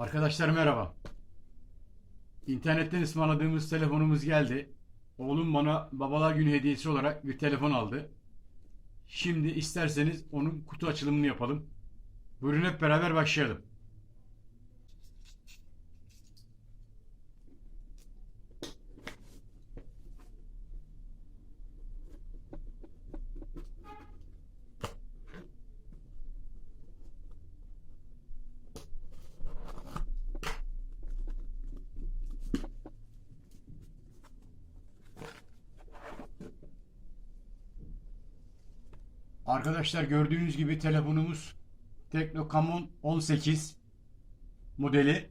Arkadaşlar merhaba. İnternetten ısmarladığımız telefonumuz geldi. Oğlum bana babalar günü hediyesi olarak bir telefon aldı. Şimdi isterseniz onun kutu açılımını yapalım. Buyurun hep beraber başlayalım. Arkadaşlar gördüğünüz gibi telefonumuz Teknokamon 18 modeli.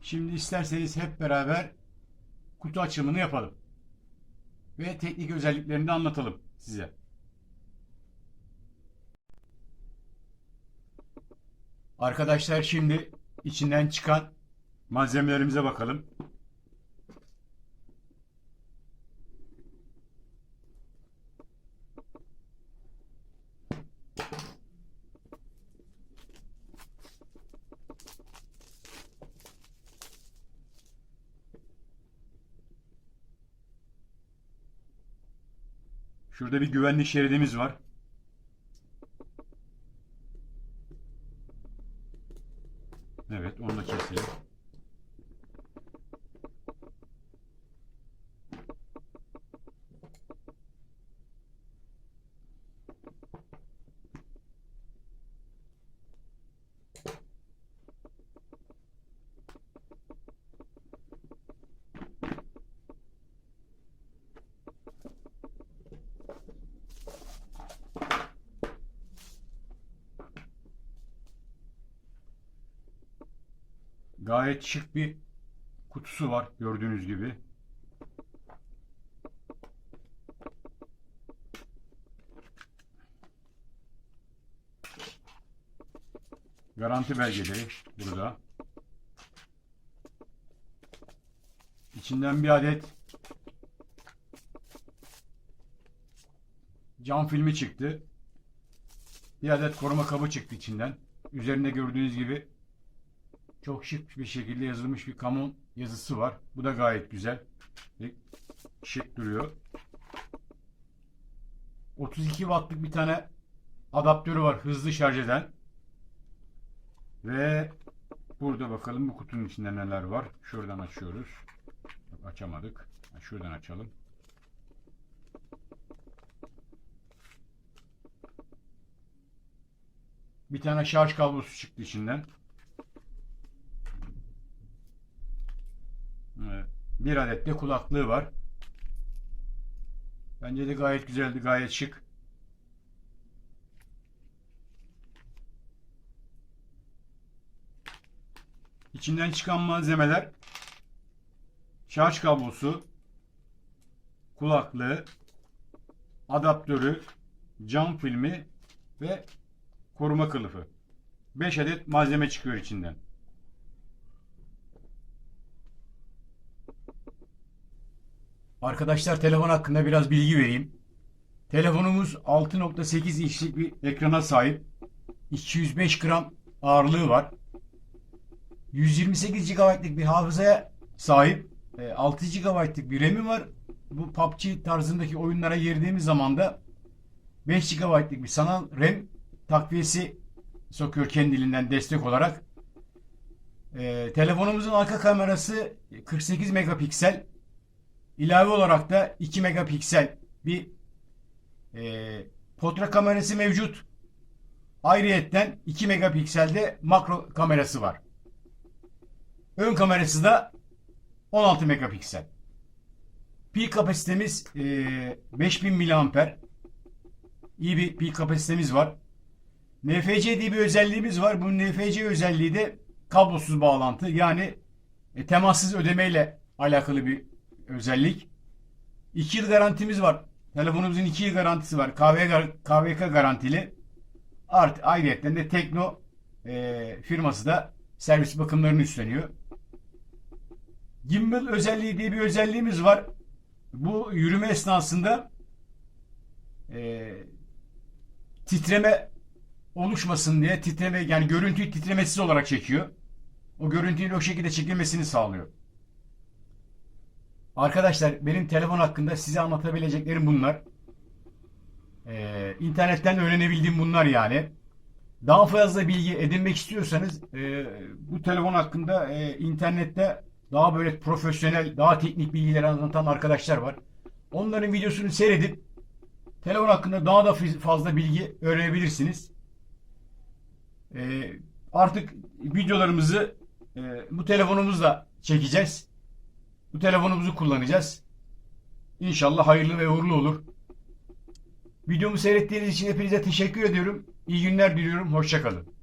Şimdi isterseniz hep beraber kutu açılımını yapalım. Ve teknik özelliklerini de anlatalım size. Arkadaşlar şimdi içinden çıkan malzemelerimize bakalım. Şurada bir güvenlik şeridimiz var. Evet, onu da keselim. Gayet şık bir kutusu var gördüğünüz gibi. Garanti belgeleri burada. İçinden bir adet cam filmi çıktı. Bir adet koruma kabı çıktı içinden. Üzerinde gördüğünüz gibi çok şık bir şekilde yazılmış bir kamu yazısı var. Bu da gayet güzel. Ve şık duruyor. 32 wattlık bir tane adaptörü var hızlı şarj eden. Ve burada bakalım bu kutunun içinde neler var. Şuradan açıyoruz. Açamadık. Şuradan açalım. Bir tane şarj kablosu çıktı içinden. Evet. Bir adet de kulaklığı var. Bence de gayet güzeldi, gayet şık. İçinden çıkan malzemeler şarj kablosu, kulaklığı, adaptörü, cam filmi ve koruma kılıfı. 5 adet malzeme çıkıyor içinden. Arkadaşlar telefon hakkında biraz bilgi vereyim. Telefonumuz 6.8 inçlik bir ekrana sahip. 205 gram ağırlığı var. 128 GB'lık bir hafızaya sahip. E, 6 GB'lık bir RAM'i var. Bu PUBG tarzındaki oyunlara girdiğimiz zaman da 5 GB'lık bir sanal RAM takviyesi sokuyor kendiliğinden destek olarak. E, telefonumuzun arka kamerası 48 megapiksel. İlave olarak da 2 megapiksel bir e, portre kamerası mevcut. Ayrıyetten 2 megapikselde makro kamerası var. Ön kamerası da 16 megapiksel. Pil kapasitemiz e, 5000 miliamper. İyi bir pil kapasitemiz var. NFC diye bir özelliğimiz var. Bu NFC özelliği de kablosuz bağlantı. Yani e, temassız ödemeyle alakalı bir özellik. 2 yıl garantimiz var. Telefonumuzun 2 yıl garantisi var. KV, KVK garantili. Art, ayrıyetten de Tekno e, firması da servis bakımlarını üstleniyor. Gimbal özelliği diye bir özelliğimiz var. Bu yürüme esnasında e, titreme oluşmasın diye titreme yani görüntüyü titremesiz olarak çekiyor. o görüntünün o şekilde çekilmesini sağlıyor. Arkadaşlar benim telefon hakkında size anlatabileceklerim bunlar. Ee, internetten öğrenebildiğim bunlar yani. Daha fazla bilgi edinmek istiyorsanız e, bu telefon hakkında e, internette daha böyle profesyonel, daha teknik bilgileri anlatan arkadaşlar var. Onların videosunu seyredip telefon hakkında daha da fazla bilgi öğrenebilirsiniz. E, artık videolarımızı e, bu telefonumuzla çekeceğiz. Bu telefonumuzu kullanacağız. İnşallah hayırlı ve uğurlu olur. Videomu seyrettiğiniz için hepinize teşekkür ediyorum. İyi günler diliyorum. Hoşçakalın.